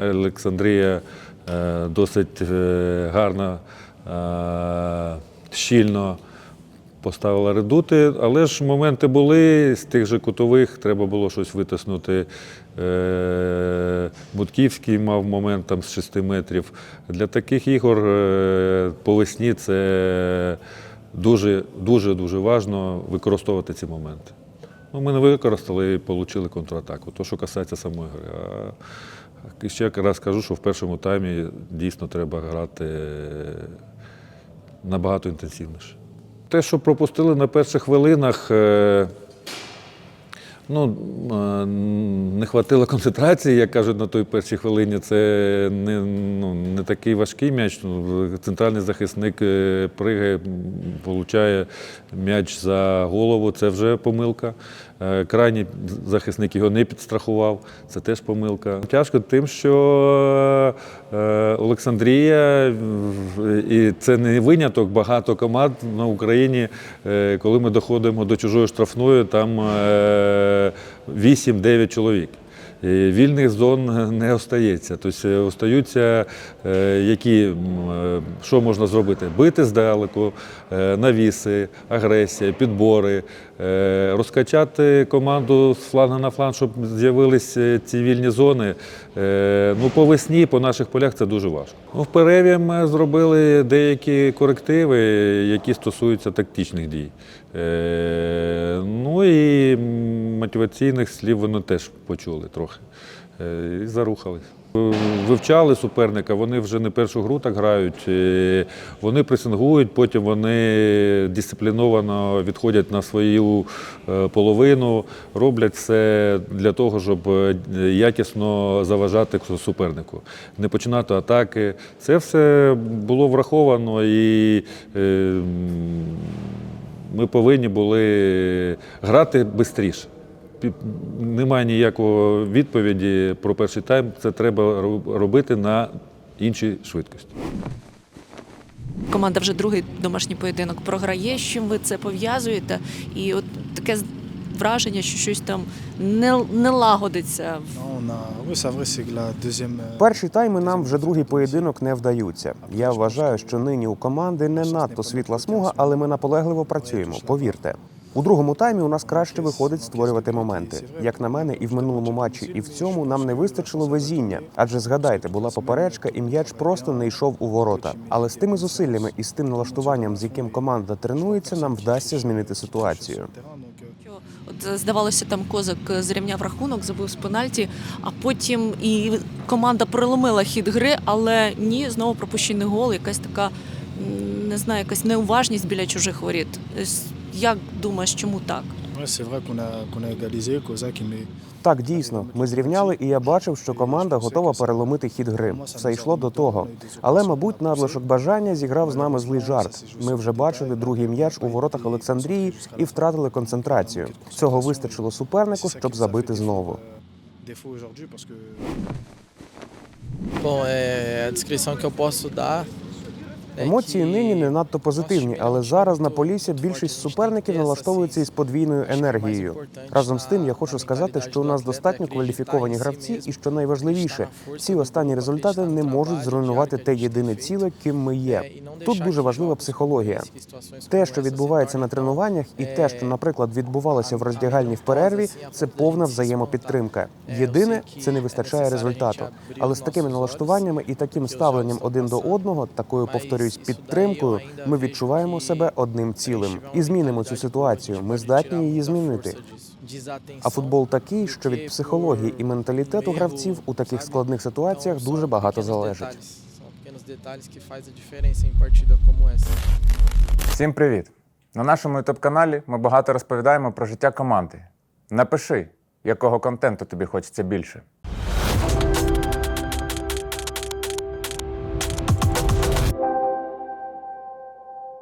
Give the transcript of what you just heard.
Олександрія е, досить е, гарно, е, щільно поставила редути, але ж моменти були з тих же кутових, треба було щось витиснути. Будківський мав момент там з 6 метрів. Для таких ігор по весні це дуже дуже дуже важливо використовувати ці моменти. Ну, ми не використали і отримали контратаку. То, що касається самої гри. А ще раз кажу, що в першому таймі дійсно треба грати набагато інтенсивніше. Те, що пропустили на перших хвилинах, е, ну, не хватило концентрації, як кажуть на той першій хвилині. Це не, ну, не такий важкий м'яч. Ну, Центральний захисник е, пригає, получає м'яч за голову, це вже помилка. Е, Крайній захисник його не підстрахував, це теж помилка. Тяжко тим, що е, Олександрія, і це не виняток, багато команд на Україні, коли ми доходимо до чужої штрафної, там 8-9 чоловік. Вільних зон не остається. Тобто е, остаються, е, які, е, що можна зробити? Бити здалеку, навіси, агресія, підбори, розкачати команду з фланга на фланг, щоб з'явилися ці вільні зони. Е, Ну, по весні, по наших полях це дуже важко. Ну, в перерві ми зробили деякі корективи, які стосуються тактичних дій. Е, Ну і мотиваційних слів вони теж почули трохи. Е, І зарухались. Вивчали суперника, вони вже не першу гру так грають. Е, Вони пресингують, потім вони дисципліновано відходять на свою е, половину, роблять все для того, щоб е, якісно заважати супернику, не починати атаки. Це все було враховано і. ми повинні були грати швидше. Немає ніякого відповіді про перший тайм. Це треба робити на іншій швидкості. Команда вже другий домашній поєдинок програє. З чим ви це пов'язуєте? І от таке враження, що щось там не, не лагодиться. Euh, Перші тайми нам вже другий поєдинок не вдаються. Я вважаю, що нині у команди не надто світла смуга, але ми наполегливо працюємо. Повірте. У другому таймі у нас краще виходить створювати моменти. Як на мене, і в минулому матчі, і в цьому нам не вистачило везіння. Адже згадайте, була поперечка, і м'яч просто не йшов у ворота. Але з тими зусиллями і з тим налаштуванням, з яким команда тренується, нам вдасться змінити ситуацію. От е, здавалося, там козак е, зрівняв рахунок, забив з пенальті, а потім і команда переломила хід гри, але ні, знову пропущений гол, якась така не знаю, якась неуважність біля чужих воріт. Як думаєш, чому так? Так, дійсно, ми зрівняли, і я бачив, що команда готова переломити хід гри. Все йшло до того. Але, мабуть, надлишок бажання зіграв з нами злий жарт. Ми вже бачили другий м'яч у воротах Олександрії і втратили концентрацію. Цього вистачило супернику, щоб забити знову. Bom, é, a descrição que eu posso dar. Емоції нині не надто позитивні, але зараз на Полісся більшість суперників налаштовуються із подвійною енергією. Разом з тим, я хочу сказати, що у нас достатньо кваліфіковані гравці, і що найважливіше, ці останні результати не можуть зруйнувати те єдине ціле, ким ми є. Тут дуже важлива психологія. Те, що відбувається на тренуваннях, і те, що, наприклад, відбувалося в роздягальні в перерві, це повна взаємопідтримка. Єдине, це не вистачає результату. Але з такими налаштуваннями і таким ставленням один до одного, такою повторюсь, підтримкою, ми відчуваємо себе одним цілим і змінимо цю ситуацію. Ми здатні її змінити. А футбол такий, що від психології і менталітету гравців у таких складних ситуаціях дуже багато залежить. Detalhes que faz a diferença em partida. Всім привіт! На нашому youtube каналі ми багато розповідаємо про життя команди. Напиши, якого контенту тобі хочеться більше.